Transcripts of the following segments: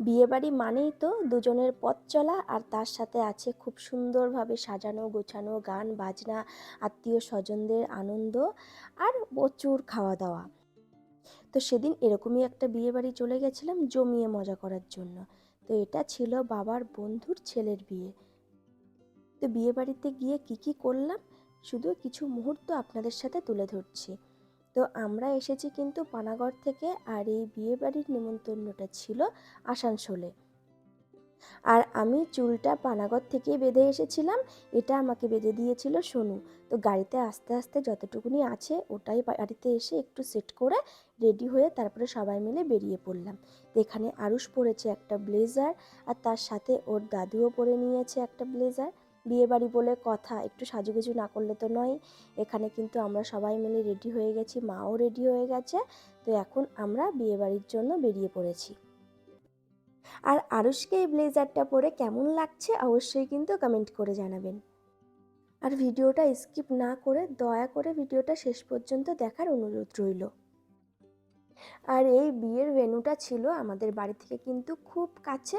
বিয়েবাড়ি মানেই তো দুজনের পথ চলা আর তার সাথে আছে খুব সুন্দরভাবে সাজানো, গোছানো, গান, বাজনা, আত্মীয় স্বজনদের আনন্দ আর প্রচুর খাওয়া দাওয়া তো সেদিন এরকমই একটা বিয়েবাড়ি চলে গেছিলাম জমিয়ে মজা করার জন্য। তো এটা ছিল বাবার বন্ধুর ছেলের বিয়ে। তো বিয়েবাড়িতে গিয়ে কি কি করলাম? শুধু কিছু মুহূর্ত আপনাদের সাথে তুলে ধরছি। তো আমরা এসেছি কিন্তু পানাগড় থেকে আর এই বিয়েবাড়ির নিমন্ত্রণটা ছিল আসানসোলে। আর আমি চুলটা পানাগড় থেকেই বেঁধে এসেছিলাম, এটা আমাকে বেঁধে দিয়েছিল সোনু। তো গাড়িতে আস্তে আস্তে যতটুকুনি আছে ওটাই বাড়িতে এসে একটু সেট করে রেডি হয়ে তারপরে সবাই মিলে বেরিয়ে পড়লাম। এখানে আরুষ পরেছে একটা ব্লেজার আর তার সাথে ওর দাদুও পরে নিয়েছে একটা ব্লেজার। বিয়ে বাড়ি বলে কথা, একটু সাজুগুজু না করলে তো নয়। এখানে কিন্তু আমরা সবাই মিলে রেডি হয়ে গেছি, মাও রেডি হয়ে গেছে। তো এখন আমরা বিয়ে বাড়ির জন্য বেরিয়ে পড়েছি। আর আরুষকে এই ব্লেজারটা পরে কেমন লাগছে অবশ্যই কিন্তু কমেন্ট করে জানাবেন। আর ভিডিওটা স্কিপ না করে দয়া করে ভিডিওটা শেষ পর্যন্ত দেখার অনুরোধ রইল। আর এই বিয়ের ভেন্যুটা ছিল আমাদের বাড়ি থেকে কিন্তু খুব কাছে।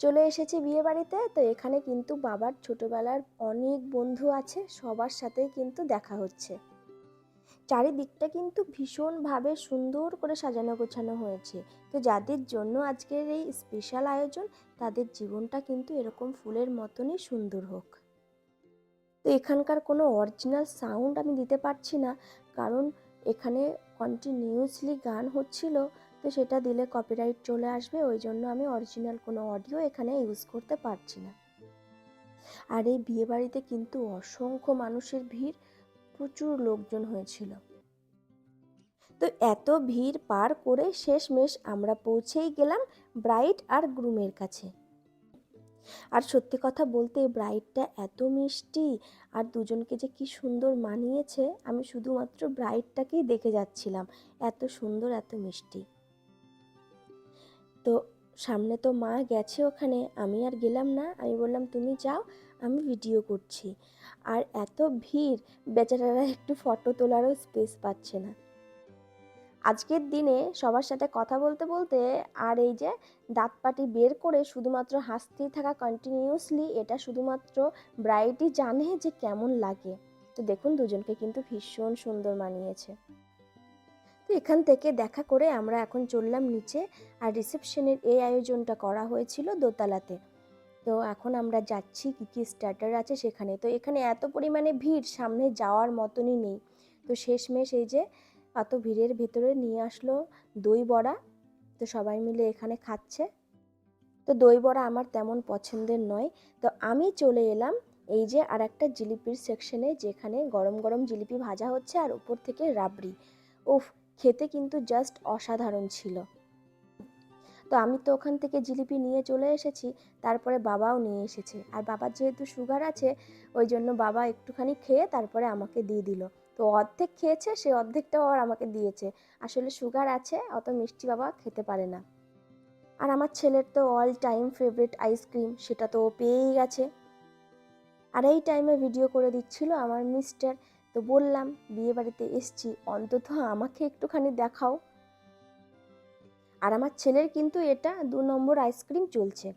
চলে এসেছি বিয়ে বাড়িতে। তো এখানে কিন্তু বাবার ছোটবেলার অনেক বন্ধু আছে, সবার সাথে কিন্তু দেখা হচ্ছে। চারিদিকটা কিন্তু ভীষণভাবে সুন্দর করে সাজানো গোছানো হয়েছে। তো যাদের জন্য আজকের এই স্পেশাল আয়োজন, তাদের জীবনটা কিন্তু এরকম ফুলের মতনই সুন্দর হোক। তো এখানকার কোনো অরিজিনাল সাউন্ড আমি দিতে পারছি না, কারণ এখানে কন্টিনিউসলি গান হচ্ছিল। তো সেটা দিলে কপিরাইট চলে আসবে, ওই জন্য আমি অরিজিনাল কোনো অডিও এখানে ইউজ করতে পারছি না। আর এই বিয়েবাড়িতে কিন্তু অসংখ্য মানুষের ভিড়, প্রচুর লোকজন হয়েছিল। তো এত ভিড় পার করে শেষমেশ আমরা পৌঁছেই গেলাম ব্রাইড আর গ্রুমের কাছে। আর সত্যি কথা বলতে ব্রাইডটা এত মিষ্টি, আর দুজনকে যে কি সুন্দর মানিয়েছে, আমি শুধুমাত্র ব্রাইডটাকেই দেখে যাচ্ছিলাম, এত সুন্দর, এত মিষ্টি। তো সামনে তো মা গেছে ওখানে, আমি আর গেলাম না। আমি বললাম, তুমি যাও, আমি ভিডিও করছি। আর এত ভিড়, বেচারারা একটু ফটো তোলারও স্পেস পাচ্ছে না। আজকের দিনে সবার সাথে কথা বলতে বলতে আর এই যে দাঁতপাটি বের করে শুধুমাত্র হাসতেই থাকা কন্টিনিউসলি এটা শুধুমাত্র ব্রাইডই জানে যে কেমন লাগে। তো দেখুন, দুজনকে কিন্তু ভীষণ সুন্দর মানিয়েছে। তো এখান থেকে দেখা করে আমরা এখন চললাম নিচে আর রিসেপশনের এই আয়োজনটা করা হয়েছিল দোতলাতে। তো এখন আমরা যাচ্ছি কী কী স্টার্টার আছে সেখানে। তো এখানে এত পরিমাণে ভিড়, সামনে যাওয়ার মতনই নেই। তো শেষমেশ এই যে এত ভিড়ের ভেতরে নিয়ে আসলো দই বড়া। তো সবাই মিলে এখানে খাচ্ছে। তো দই বড়া আমার তেমন পছন্দের নয়। তো আমি চলে এলাম এই যে আর একটা জিলিপির সেকশনে যেখানে গরম গরম জিলিপি ভাজা হচ্ছে আর উপর থেকে রাবড়ি। উফ খেতে কিন্তু জাস্ট অসাধারণ ছিল। তো আমি তো ওখান থেকে জিলিপি নিয়ে চলে এসেছি, তারপরে বাবাও নিয়ে এসেছে। আর বাবার যেহেতু সুগার আছে, ওই জন্য বাবা একটুখানি খেয়ে তারপরে আমাকে দিয়ে দিল। তো অর্ধেক খেয়েছে, সে অর্ধেকটাও আবার আমাকে দিয়েছে। আসলে সুগার আছে, অত মিষ্টি বাবা খেতে পারে না। আর আমার ছেলের তো অল টাইম ফেভারিট আইসক্রিম সেটা তো পেয়েই গেছে। আর এই টাইমে ভিডিও করে দিচ্ছিল আমার মিস্টার তো বললাম বিয়ে বাড়িতে এসছি, অন্তত আমাকে একটুখানি দেখাও। আর আমার ছেলের কিন্তু এটা দু নম্বর আইসক্রিম চলছে।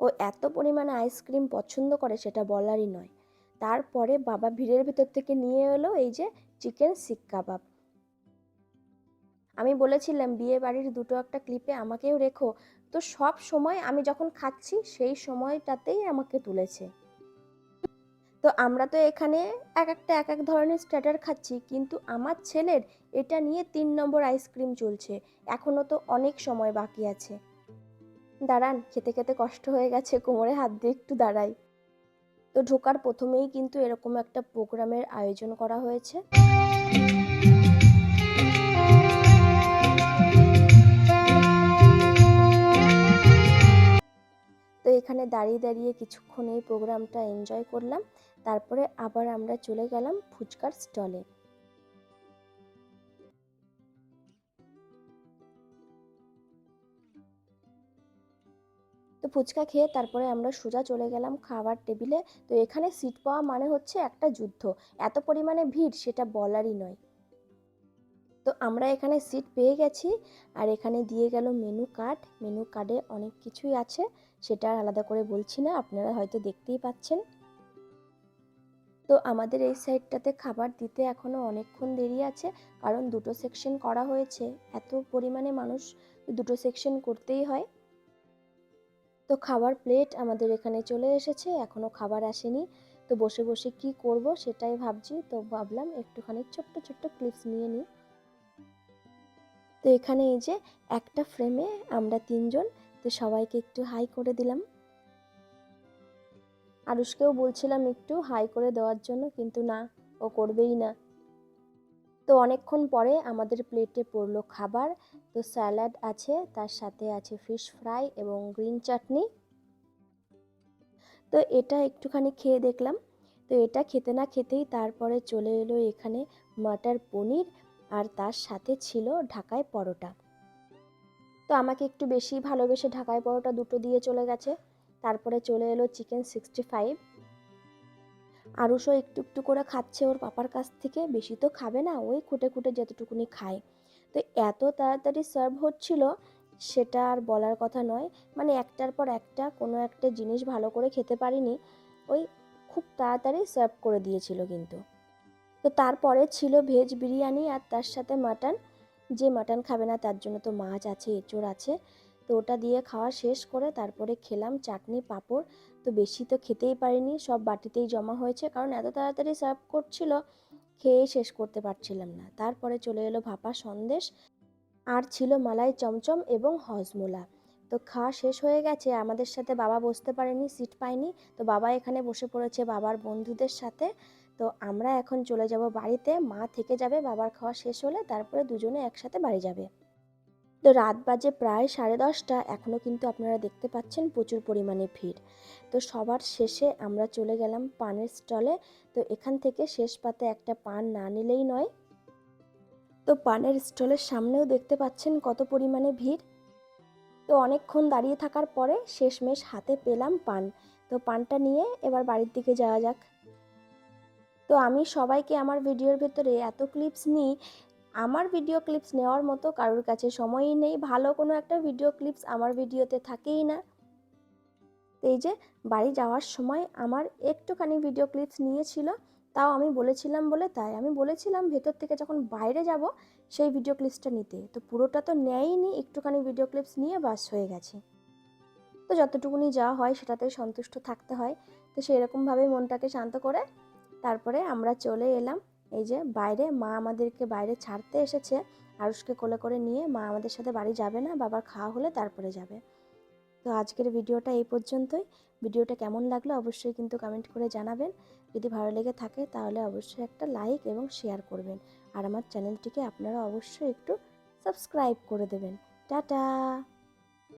ও এত পরিমাণে আইসক্রিম পছন্দ করে সেটা বলারই নয়। তারপরে বাবা ভিড়ের ভেতর থেকে নিয়ে এলো এই যে চিকেন শিক কাবাব। আমি বলেছিলাম বিয়ে বাড়ির দুটো একটা ক্লিপে আমাকেও রেখো। তো সব সময় আমি যখন খাচ্ছি, সেই সময়টাতেই আমাকে তুলেছে। তো আমরা তো এখানে এক একটা, এক এক ধরনের স্টার্টার খাচ্ছি, কিন্তু আমার ছেলের এটা নিয়ে তিন নম্বর আইসক্রিম চলছে। এখনও তো অনেক সময় বাকি আছে। দাঁড়ান, খেতে খেতে কষ্ট হয়ে গেছে, কোমরে হাত দিয়ে একটু দাঁড়াই। তো ঢোকার প্রথমেই কিন্তু এরকম একটা প্রোগ্রামের আয়োজন করা হয়েছে। এখানে দাঁড়িয়ে দাঁড়িয়ে কিছুক্ষণ এই প্রোগ্রামটা এনজয় করলাম। তারপরে আবার আমরা চলে গেলাম ফুচকার স্টলে তো ফুচকা খেয়ে তারপরে আমরা সোজা চলে গেলাম খাবার টেবিলে। তো এখানে সিট পাওয়া মানে হচ্ছে একটা যুদ্ধ। এত পরিমাণে ভিড় সেটা বলারই নয়। তো আমরা এখানে সিট পেয়ে গেছি। আর এখানে দিয়ে গেল মেনু কার্ড মেনু কার্ডে অনেক কিছুই আছে। সেটা আর আলাদা করে বলছি না, আপনারা হয়তো দেখতেই পাচ্ছেন। তো আমাদের এই সাইডটাতে খাবার দিতে এখনও অনেকক্ষণ দেরি আছে, কারণ দুটো সেকশন করা হয়েছে। এত পরিমাণে মানুষ দুটো সেকশন করতেই হয়। তো খাবার প্লেট আমাদের এখানে চলে এসেছে এখনও খাবার আসেনি। তো বসে বসে কি করব সেটাই ভাবছি, তো ভাবলাম একটুখানি ছোট্ট ছোট্ট ক্লিপস নিয়ে নিই। তো এখানে এই যে একটা ফ্রেমে আমরা তিনজন তো সবাইকে একটু হাই করে দিলাম। আরুষকেও বলছিলাম একটু হাই করে দেওয়ার জন্য, কিন্তু না, ও করবেই না। তো অনেকক্ষণ পরে আমাদের প্লেটে পড়ল খাবার, তো স্যালাড আছে, তার সাথে আছে ফিশ ফ্রাই এবং গ্রিন চাটনি তো এটা একটুখানি খেয়ে দেখলাম। তো এটা খেতে না খেতেই তারপরে চলে এলো এখানে মাটার পনির, আর তার সাথে ছিল ঢাকায় পরোটা। তো আমাকে একটু বেশি ভালোবেসে ঢাকায় পরোটা দুটো দিয়ে চলে গেছে। তারপরে চলে এলো চিকেন সিক্সটি ফাইভ আরুষও একটু একটু করে খাচ্ছে ওর পাপার কাছ থেকে। বেশি তো খাবে না, ওই খুঁটে খুঁটে যতটুকুনি খায়। তো এত তাড়াতাড়ি সার্ভ হচ্ছিল, সেটা আর বলার কথা নয়। মানে একটার পর একটা কোনো একটা জিনিস ভালো করে খেতে পারিনি। ওই খুব তাড়াতাড়ি সার্ভ করে দিয়েছিল কিন্তু। তো তারপরে ছিল ভেজ বিরিয়ানি আর তার সাথে মাটন যে মাটন খাবে না, তার জন্য তো মাছ আছে, এঁচড় আছে। তো ওটা দিয়ে খাওয়া শেষ করে তারপরে খেলাম চাটনি, পাঁপড়। তো বেশি তো খেতেই পারিনি, সব বাটিতেই জমা হয়েছে। কারণ এত তাড়াতাড়ি সার্ভ করছিল খেয়ে শেষ করতে পারছিলাম না। তারপরে চলে এলো ভাপা সন্দেশ। আর ছিল মালাই চমচম এবং হজমোলা। তো খাওয়া শেষ হয়ে গেছে, আমাদের সাথে বাবা বসতে পারেনি, সিট পায়নি। তো বাবা এখানে বসে পড়েছে বাবার বন্ধুদের সাথে। তো আমরা এখন চলে যাব বাড়িতে। মা থেকে যাবে, বাবার খাওয়া শেষ হলে তারপরে দুজনে একসাথে বাড়ি যাবে। তো রাত বাজে প্রায় সাড়ে দশটা এখনও কিন্তু আপনারা দেখতে পাচ্ছেন প্রচুর পরিমাণে ভিড়। তো সবার শেষে আমরা চলে গেলাম পানের স্টলে। তো এখান থেকে শেষ পাতে একটা পান না নিলেই নয়। তো পানের স্টলের সামনেও দেখতে পাচ্ছেন কত পরিমাণে ভিড়। তো অনেকক্ষণ দাঁড়িয়ে থাকার পরে শেষমেশ হাতে পেলাম পান। তো পানটা নিয়ে এবার বাড়ির দিকে যাওয়া যাক। তো আমি সবাইকে আমার ভিডিওর ভেতরে এত ক্লিপস নিই, আমার ভিডিও ক্লিপস নেওয়ার মতো কারোর কাছে সময়ই নেই, ভালো কোনো একটা ভিডিও ক্লিপস আমার ভিডিওতে থাকেই না। এই যে বাড়ি যাওয়ার সময় আমার একটুখানি ভিডিও ক্লিপস নিয়েছিল, তাও আমি বলেছিলাম বলে তাই আমি বলেছিলাম ভেতর থেকে যখন বাইরে যাব সেই ভিডিও ক্লিপসটা নিতে। তো পুরোটা তো নেয়নি একটুখানি ভিডিও ক্লিপস নিয়ে বাস হয়ে গেছে। তো যতটুকুনি যা হয় সেটাতে সন্তুষ্ট থাকতে হয়। তো সেরকমভাবেই মনটাকে শান্ত করে তারপরে আমরা চলে এলাম। এই যে বাইরে, মা আমাদেরকে বাইরে ছাড়তে এসেছে। আরুষকে কোলে করে নিয়ে মা আমাদের সাথে বাড়ি যাবে না, বাবার খাওয়া হলে তারপরে যাবে। তো আজকের ভিডিওটা এই পর্যন্তই। ভিডিওটা কেমন লাগল অবশ্যই কিন্তু কমেন্ট করে জানাবেন। যদি ভালো লেগে থাকে তাহলে অবশ্যই একটা লাইক এবং শেয়ার করবেন। আর আমার চ্যানেলটিকে আপনারা অবশ্যই একটু সাবস্ক্রাইব করে দেবেন। টাটা!